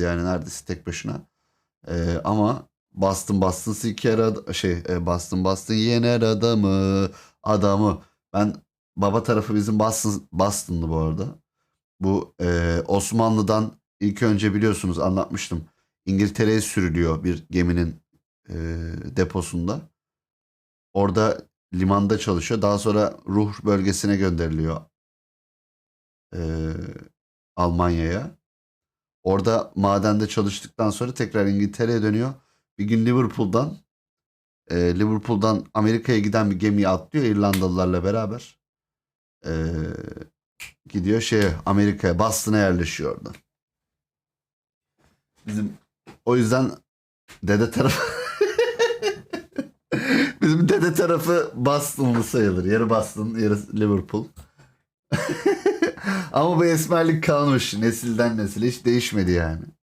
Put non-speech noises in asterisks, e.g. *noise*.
yani neredeyse tek başına. Ee, ama Boston Boston siker ad- şey e, Boston Boston yener adamı adamı. Ben baba tarafı bizim Boston Boston'lı bu arada. Bu e, Osmanlı'dan ilk önce biliyorsunuz anlatmıştım. İngiltere'ye sürülüyor bir geminin e, deposunda. Orada limanda çalışıyor. Daha sonra Ruhr bölgesine gönderiliyor. e, Almanya'ya. Orada madende çalıştıktan sonra tekrar İngiltere'ye dönüyor. Bir gün Liverpool'dan e, Liverpool'dan Amerika'ya giden bir gemiye atlıyor İrlandalılarla beraber. E, gidiyor şeye Amerika'ya Boston'a yerleşiyor orada. Bizim o yüzden dede tarafı *laughs* Bizim dede tarafı Boston'lı sayılır. Yarı Boston, yarı Liverpool. *laughs* Ama bu esmerlik kalmış nesilden nesile hiç değişmedi yani.